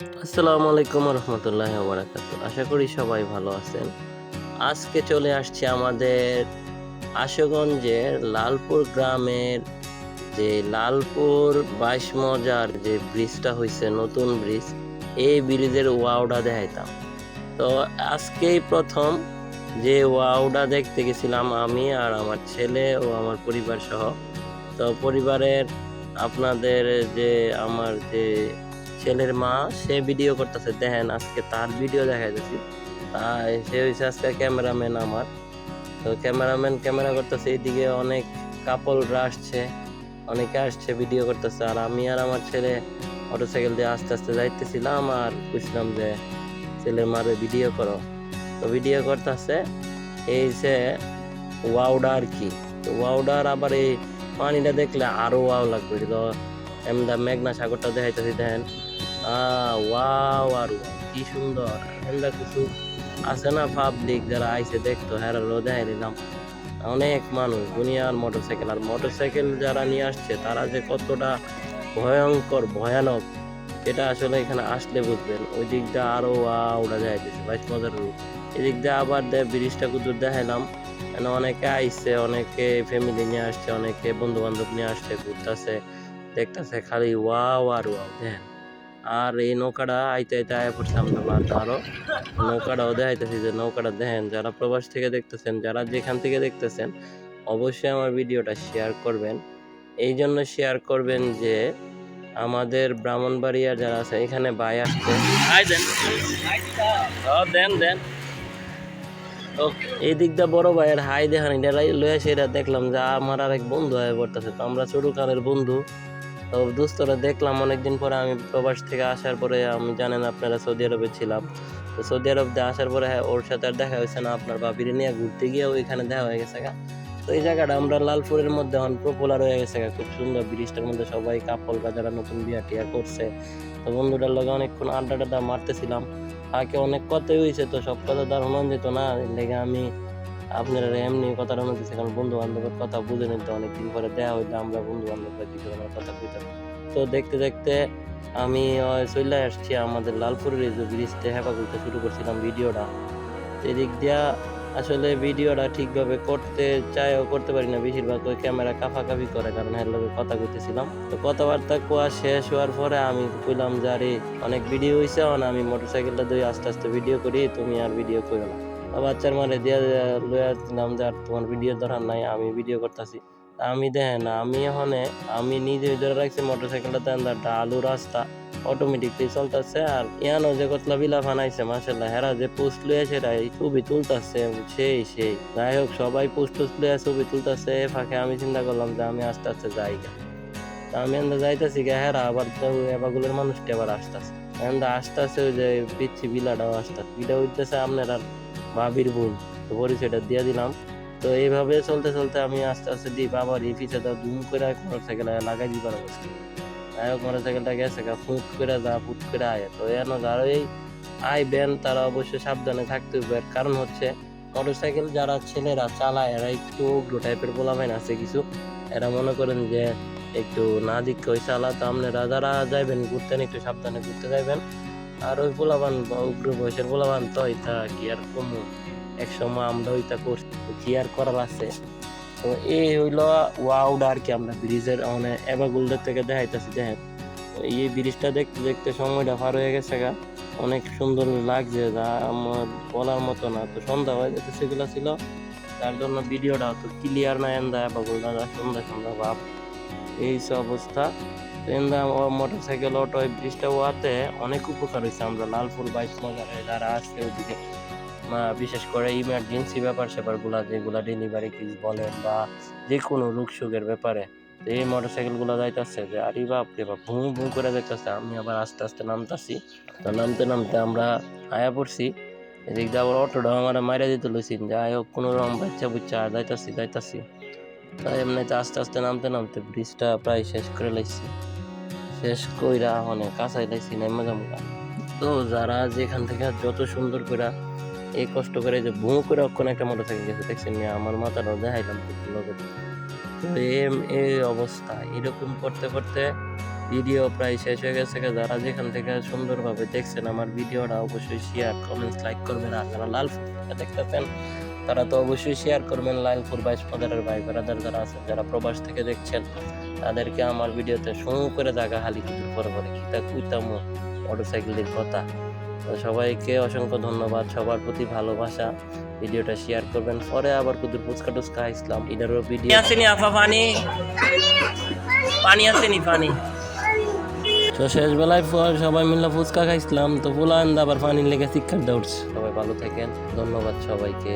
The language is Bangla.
আসসালামু আলাইকুম রহমতুল্লাহ বারাকাত আশা করি সবাই ভালো আছেন। আজকে চলে আসছে আমাদের আশুগঞ্জের লালপুর গ্রামের যে লালপুর বাইশ মজার যে ব্রিজটা হয়েছে নতুন ব্রিজ, এই ব্রিজের ওয়াওটা দেখাইতাম। তো আজকেই প্রথম যে ওয়াওটা দেখতে গেছিলাম আমি আর আমার ছেলে ও আমার পরিবার সহ তো পরিবারের আপনাদের যে আমার যে ছেলের মা, সে ভিডিও করতেছে, দেখেন আজকে তার ভিডিও দেখাইতেছি। তাই সে হয়েছে আজকে ক্যামেরাম্যান আমার। তো ক্যামেরাম্যান ক্যামেরা করতেছে, এইদিকে অনেক কাপলরা আসছে, অনেকে আসছে ভিডিও করতেছে, আর আমি আর আমার ছেলে মোটরসাইকেল দিয়ে আস্তে আস্তে যাইতেছিলাম আর বুঝলাম যে ছেলের মারে ভিডিও করো। তো ভিডিও করতেছে, এই যে ওয়াউডা আর কি। তো ওয়াউডার আবার এই পানিটা দেখলে আরও ওয়াও লাগবে। তো এমদা মেঘনা সাগরটা দেখাইতেছি, দেখেন। ওয়াও, আর, কি সুন্দর। এমদা কিছু আছে না পাবলিক যারা আইসে দেখতো হ্যাঁ দেখাই দিলাম অনেক মানুষ, দুনিয়ার মোটরসাইকেল আর মোটরসাইকেল যারা নিয়ে আসছে, তারা যে কতটা ভয়ঙ্কর, ভয়ানক, এটা আসলে এখানে আসলে বুঝবেন। ওই দিক দিয়ে আরও ওরা যাইতেছে, বাইশ মজার রূপ এদিক দিয়ে আবার ব্রিজটা কুদুর দেখাইলাম। এখানে অনেকে আইসছে অনেকে ফ্যামিলি নিয়ে আসছে, অনেকে বন্ধু বান্ধব নিয়ে আসছে, ঘুরতেছে, দেখতেছে, খালি ওয়াও আর ওয়াও, দেখেন। আর এই নৌকাটা আইতে আইতে আয়া পড়ছে আমরা মাঠে আরও নৌকাটাও দেখাইতেছি যে নৌকাটা দেখেন যারা প্রবাস থেকে দেখতেছেন যারা যেখান থেকে দেখতেছেন অবশ্যই আমার ভিডিওটা শেয়ার করবেন। এই জন্য শেয়ার করবেন যে আমাদের ব্রাহ্মণবাড়িয়া যারা আছে এখানে ভাই আসছে। দেন। দেন এই দিকটা বড় ভাইয়ের হাই দেখান লয়ে সেটা দেখলাম যে আমার আর এক বন্ধু হয়ে পড়তেছে। তো আমরা ছোটকালের বন্ধু। তো দোস্তরা দেখলাম অনেকদিন পরে আমি প্রবাস থেকে আসার পরে আমি জানেন আপনারা সৌদি আরবে ছিলাম। তো সৌদি আরব আসার পরে হ্যাঁ ওর সাথে আর দেখা হয়েছে না, আপনার বাপির নিয়ে ঘুরতে গিয়ে ওইখানে দেখা হয়ে গেছে গা। তো এই জায়গাটা আমরা লালপুরের মধ্যে এখন পপুলার হয়ে গেছে খুব সুন্দর ব্রিজটার মধ্যে সবাই কাপল বা যারা নতুন বিয়া টিয়া করছে। তো বন্ধুটার লগে অনেকক্ষণ আড্ডা টাড্ডা মারতেছিলাম। আগে অনেক কথাই হয়েছে তো সব কথা তার হনন যেত না। লেগে আমি আপনারা এমনি কথাটা মধ্যে কারণ বন্ধু বান্ধবের কথা বুঝে নিতে অনেকদিন পরে দেওয়া হইলে আমরা বন্ধু বান্ধবরা কি করে কথা কইতাম তো দেখতে দেখতে আমি চলে আসছি আমাদের লালপুরের যে ব্রিজতে হেপা করতে শুরু করছিলাম ভিডিওটা। এদিক দিয়া আসলে ভিডিওটা ঠিকভাবে করতে চাইও করতে পারি না, বেশিরভাগ ওই ক্যামেরা কাফাকাফি করে, কারণ এর লগে কথা কইতেছিলাম। তো কথাবার্তা কোয়া শেষ হওয়ার পরে আমি কইলাম যে, আরে, অনেক ভিডিও হয়েছে আমি মোটরসাইকেলটা দিয়ে আস্তে আস্তে ভিডিও করি, তুমি আর ভিডিও করো না। বাচ্চার মানে দিয়ে লইয়া দিলাম যে আর তোমার ভিডিও ধরার নাই, আমি ভিডিও করতেছি। আমি দেখেন, আমি এখন, আমি নিজে ধরে রাখছি মোটরসাইকেলটা দেন একটা আলু রাস্তা অটোমেটিকলি চলতেছে। আর ইয়ানো যে কতলা বিলা বানাইছে মাসাল্লাহ হেরা যে পোস্ট লয়ে সেটা ছবি তুলতেছে সেই সেই। যাই হোক, সবাই পোস্ট টোস্ট লয়ে ছবি তুলতেছে ফাঁকে আমি চিন্তা করলাম যে আমি আস্তে আস্তে যাই আমি এন্দা যাইতেছি গা, হেরা আবার এবাগুলোর মানুষটা আবার আসতেছে। এন্দা আসতেছে ওই যে পিচ্ছি বিলাটাও আসতেছে এটা হইতেছে আপনার আর ভাবির বোন তো দিয়ে দিলাম। তো এইভাবে চলতে চলতে আমি আস্তে আস্তে দিই এই পিছে দাও দুম করে মোটরসাইকেল লাগাই দিবার যাই হোক মোটরসাইকেলটা গেছে গা, ফুট করে যা, ফুট করে আয়। তো এন যারা এই আইবেন তারা অবশ্যই সাবধানে থাকতে হবে কারণ হচ্ছে মোটরসাইকেল যারা ছেলেরা চালায়, এরা একটু উগ্র টাইপের পোলাপাইন আছে কিছু। এরা মনে করেন যে একটু না দিক ওই চালা তো আপনারা যারা যাইবেন, ঘুরতেন, একটু সাবধানে ঘুরতে যাইবেন। আর ওই পোলাবান বা উগ্র বয়সের পোলাবান তো এটা কি আর কমু? এক সময় আমরা ওইটা করছি আর করার আছে? তো এই হইল ওয়াউড আর কি আমরা ব্রিজের মানে এবাগুলদের থেকে দেখাইতেছি, দেখেন। এই ব্রিজটা দেখতে দেখতে সময়টা পার হয়ে গেছে গা। অনেক সুন্দর লাগছে যা আমার বলার মতো না। তো সন্ধ্যা হয়ে যেতে সেগুলো ছিল। তার জন্য ভিডিওটা তো ক্লিয়ার না এন্দা এবাগুলটা সন্ধ্যা সন্ধ্যা ভাব। এই অবস্থা। এন্দা মোটর সাইকেল অটো এই ব্রিজটা ওয়াতে অনেক উপকার হয়েছে আমরা লালপুর বাইশ মজারে যারা আসছে ওইদিকে মা, বিশেষ করে ইমার্জেন্সি ব্যাপার স্যাপারগুলা, যেগুলা ডেলিভারি কেস বলেন বা যে কোনো রোগ সুখের ব্যাপারে এই মোটর সাইকেলগুলো যাইতেছে যে, আরে বাপ রে বাপ, ভুঁ ভুঁ করে যাইতেছে। আমি আবার আস্তে আস্তে নামতাছি, তো নামতে নামতে আমরা আয়া পড়ছি। এদিক দিয়ে আবার অটোটা আমার মাইরা দিতে লইছি যাই হোক কোনো রকম বাচ্চা বুচ্চা আর যাইতাছি যাইতাছি। তাই এমনিতে আস্তে আস্তে নামতে নামতে ব্রিজটা প্রায় শেষ করে লাইছি। শেষ কইরা অনেক কাঁচাই লাইছি নেমে যাব তো যারা যেখান থেকে যত সুন্দর করে এই কষ্ট করে যে ভুঁ করে অক্ষণ একটা মোটরসাইকেল গেছে, দেখছেন আমার মাথাটাও দেখাইলাম লগে এই অবস্থা, এরকম করতে করতে ভিডিও প্রায় শেষ হয়ে গেছে যারা যেখান থেকে সুন্দরভাবে দেখছেন আমার ভিডিওটা অবশ্যই শেয়ার কমেন্টস লাইক করবেন। আর যারা থেকে দেখতেছেন, তারা তো অবশ্যই শেয়ার করবেন। লালপুর বাইশ পদারের ভাই বেড়াদার যারা আছেন, যারা প্রবাস থেকে দেখছেন তাদেরকে আমার ভিডিওতে শো করে জায়গা হালি কুতুর পরে পরে কিতা কুইতামো মোটরসাইকেলের কথা? তো সবাইকে অসংখ্য ধন্যবাদ। সবার প্রতি ভালোবাসা। ভিডিওটা শেয়ার করবেন। পরে আবার কুতুর ফুচকা টুচকা ইসলাম এটারও ভিডিও আসেনি আফা পানি। পানি আসেনি পানি। তো শেষ বেলায় সবাই মিলে ফুচকা খাইছিলাম। তো পোলা আবার পানির লেগে শিক্ষার দৌড়ছে সবাই ভালো থাকেন। ধন্যবাদ সবাইকে।